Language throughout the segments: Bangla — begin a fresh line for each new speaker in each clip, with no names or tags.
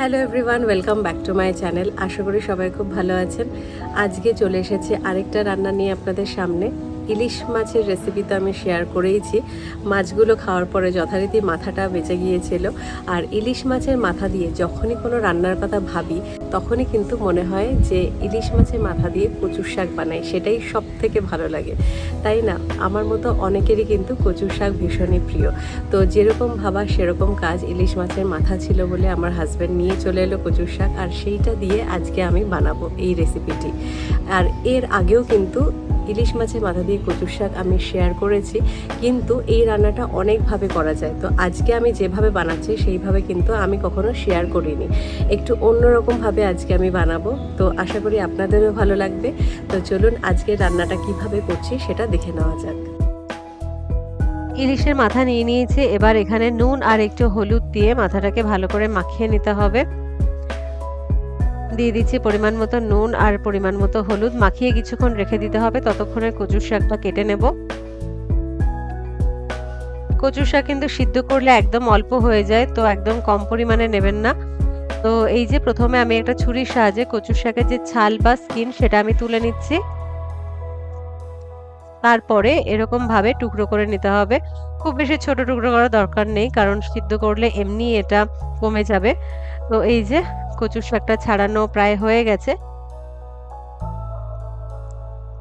Hello everyone welcome back to my channel আশা করি সবাই খুব ভালো আছেন। আজকে চলে এসেছে আরেকটা রান্না নিয়ে আপনাদের সামনে। ইলিশ মাছের রেসিপি তো আমি শেয়ার করেইছি। মাছগুলো খাওয়ার পরে যথারীতি মাথাটা বেঁচে গিয়েছিল। আর ইলিশ মাছের মাথা দিয়ে যখনই কোনো রান্নার কথা ভাবি, তখনই কিন্তু মনে হয় যে ইলিশ মাছের মাথা দিয়ে কচুর শাক বানাই, সেটাই সব থেকে ভালো লাগে। তাই না? আমার মতো অনেকেরই কিন্তু কচুর শাক ভীষণই প্রিয়। তো যেরকম ভাবা সেরকম কাজ ইলিশ মাছের মাথা ছিল বলে আমার হাজব্যান্ড নিয়ে চলে এলো কচুর শাক। আর সেইটা দিয়ে আজকে আমি বানাবো এই রেসিপিটি আর এর আগেও কিন্তু ইলিশ মাছের মাথা দিয়ে কচুর শাক আমি শেয়ার করেছি, কিন্তু এই রান্নাটা অনেকভাবে করা যায়। তো আজকে আমি যেভাবে বানাচ্ছি, সেইভাবে কিন্তু আমি কখনো শেয়ার করিনি। একটু অন্যরকমভাবে আজকে আমি বানাবো। তো আশা করি আপনাদেরও ভালো লাগবে। তো চলুন আজকে রান্নাটা কীভাবে করছি সেটা দেখে নেওয়া যাক। ইলিশের মাথা নিয়ে নিয়েছি। এবার এখানে নুন আর একটু হলুদ দিয়ে মাথাটাকে ভালো করে মাখিয়ে নিতে হবে। দিয়ে দিচ্ছি পরিমাণ মতো নুন আর পরিমাণ মতো হলুদ। মাখিয়ে কিছুক্ষণ রেখে দিতে হবে। ততক্ষণে কচুর শাকটা কেটে নেব। কচুর শাক কিন্তু সিদ্ধ করলে একদম অল্প হয়ে যায়, তো একদম কম পরিমাণে নেবেন না। তো এই যে প্রথমে আমি একটা ছুরির সাহায্যে কচুর শাকের যে ছাল বা স্কিন, সেটা আমি তুলে নিচ্ছি। তারপরে এরকম ভাবে টুকরো করে নিতে হবে। খুব বেশি ছোট টুকরো করার দরকার নেই, কারণ সিদ্ধ করলে এমনি এটা কমে যাবে। তো এই যে কচুর শাকটা ছাড়ানো প্রায় হয়ে গেছে।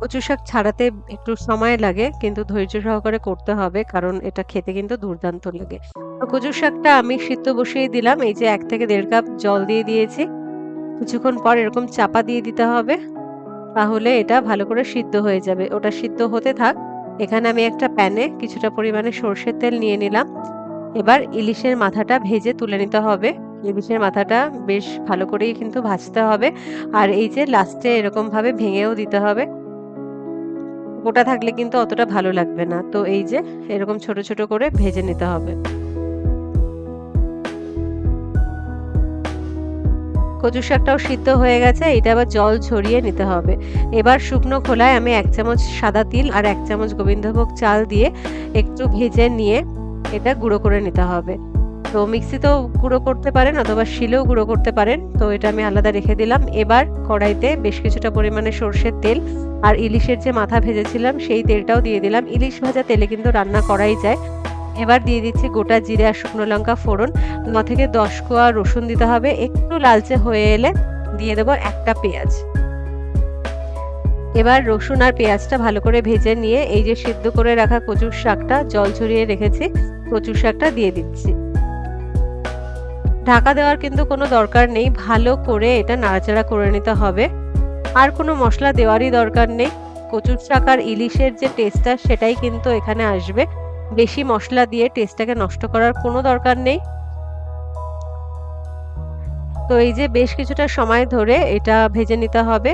কচু শাক ছাড়াতে একটু সময় লাগে, কিন্তু ধৈর্য সহকারে করতে হবে, কারণ এটা খেতে কিন্তু দুর্দান্ত লাগে। তো কচুর শাকটা আমি সিদ্ধ বসিয়ে দিলাম, এই যে এক থেকে দেড় কাপ জল দিয়ে দিয়েছি। কিছুক্ষণ পর এরকম চাপা দিয়ে দিতে হবে, তাহলে এটা ভালো করে সিদ্ধ হয়ে যাবে। ওটা সিদ্ধ হতে থাক, এখানে আমি একটা প্যানে কিছুটা পরিমাণে সর্ষের তেল নিয়ে নিলাম। এবার ইলিশের মাথাটা ভেজে তুলে নিতে হবে। ইলিশের মাথাটা বেশ ভালো করেই কিন্তু ভাজতে হবে। আর এই যে লাস্টে এরকম ভাবে ভেঙেও দিতে হবে। গোটা থাকলে কিন্তু অতটা ভালো লাগবে না। তো এই যে এরকম ছোট ছোট করে ভেজে নিতে হবে। কচু শাকটাও সিদ্ধ হয়ে গেছে। এটা আবার জল ছড়িয়ে নিতে হবে। এবার শুকনো খোলায় আমি এক চামচ সাদা তিল আর এক চামচ গোবিন্দভোগ চাল দিয়ে একটু ভেজে নিয়ে এটা গুঁড়ো করে নিতে হবে। তো মিক্সিতেও গুঁড়ো করতে পারেন অথবা শিলেও গুঁড়ো করতে পারেন। তো এটা আমি আলাদা রেখে দিলাম। এবার কড়াইতে বেশ কিছুটা পরিমাণে সর্ষের তেল আর ইলিশের যে মাথা ভেজেছিলাম, সেই তেলটাও দিয়ে দিলাম। ইলিশ ভাজা তেলে কিন্তু রান্না করাই যায়। এবার দিয়ে দিচ্ছি গোটা জিরে আর শুকনো লঙ্কা ফোড়ন। ন থেকে দশ কোয়া রসুন দিতে হবে। একটু লালচে হয়ে এলে দিয়ে দেবো একটা পেঁয়াজ। এবার রসুন আর পেঁয়াজটা ভালো করে ভেজে নিয়ে এই যে সিদ্ধ করে রাখা কচুর শাকটা, জল ছড়িয়ে রেখেছি, কচুর শাকটা দিয়ে দিচ্ছি। ঢাকা দেওয়ার কিন্তু কোনো দরকার নেই, ভালো করে এটা নাড়াচাড়া করে নিতে হবে। আর কোনো মশলা দেওয়ারই দরকার নেই। কচুর শাক আর ইলিশের যে টেস্টটা সেটাই কিন্তু এখানে আসবে। বেশি মশলা দিয়ে টেস্টটাকে নষ্ট করার কোনো দরকার নেই। তো এই যে বেশ কিছুটা সময় ধরে এটা ভেজে নিতে হবে।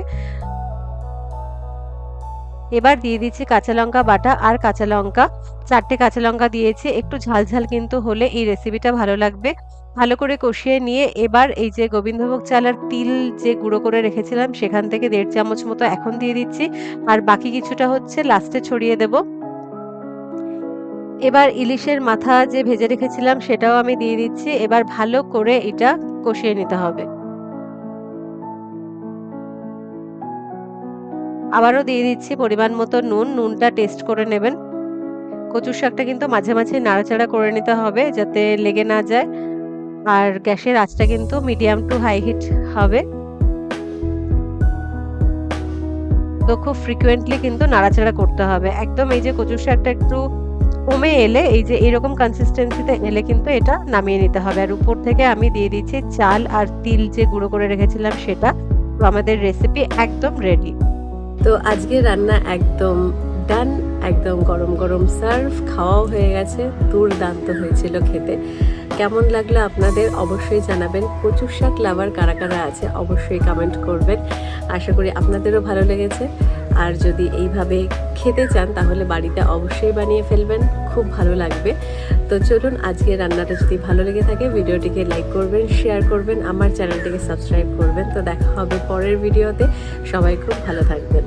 এবার দিয়ে দিচ্ছি কাঁচা লঙ্কা বাটা আর কাঁচা লঙ্কা। চারটে কাঁচা লঙ্কা দিয়েছি। একটু ঝাল ঝাল কিন্তু হলে এই রেসিপিটা ভালো লাগবে। ভালো করে কষিয়ে নিয়ে এবার এই যে গোবিন্দভোগ চাল আর তিল যে গুঁড়ো করে রেখেছিলাম, সেখান থেকে দেড় চামচ মতো এখন দিয়ে দিচ্ছি। আর বাকি কিছুটা হচ্ছে লাস্টে ছড়িয়ে দেব। এবার ইলিশের মাথা যে ভেজে রেখেছিলাম, সেটাও আমি দিয়ে দিচ্ছি। এবার ভালো করে এটা কষিয়ে নিতে হবে। আবারও দিয়ে দিচ্ছি পরিমাণ মতো নুন। নুনটা টেস্ট করে নেবেন। কচুর শাকটা কিন্তু মাঝে মাঝে নাড়াচাড়া করে নিতে হবে যাতে লেগে না যায়। আর গ্যাসের আঁচটা কিন্তু মিডিয়াম টু হাই হিট হবে। তো খুব ফ্রিকুয়েন্টলি কিন্তু নাড়াচাড়া করতে হবে। একদম এই যে কচুর শাকটা একটু কমে এলে, এই যে এরকম কনসিস্টেন্সিতে এলে কিন্তু এটা নামিয়ে নিতে হবে। আর উপর থেকে আমি দিয়ে দিচ্ছি চাল আর তিল যে গুঁড়ো করে রেখেছিলাম সেটা। তো আমাদের রেসিপি একদম রেডি তো আজকে রান্না একদম ডান একদম গরম গরম সার্ভ খাওয়াও হয়ে গেছে, দুর্দান্ত হয়েছিল খেতে। কেমন লাগল আপনাদের অবশ্যই জানাবেন। কচুর শাক লাভার কারা কারা আছে অবশ্যই কমেন্ট করবেন। আশা করি আপনাদেরও ভালো লেগেছে। আর যদি এইভাবে খেতে চান তাহলে বাড়িতে অবশ্যই বানিয়ে ফেলবেন, খুব ভালো লাগবে। তো চলুন আজকে রান্নাটা যদি ভালো লেগে থাকে, ভিডিওটিকে লাইক করবেন শেয়ার করবেন, আমার চ্যানেলটিকে সাবস্ক্রাইব করবেন। তো দেখা হবে পরের ভিডিওতে। সবাই খুব ভালো থাকবেন।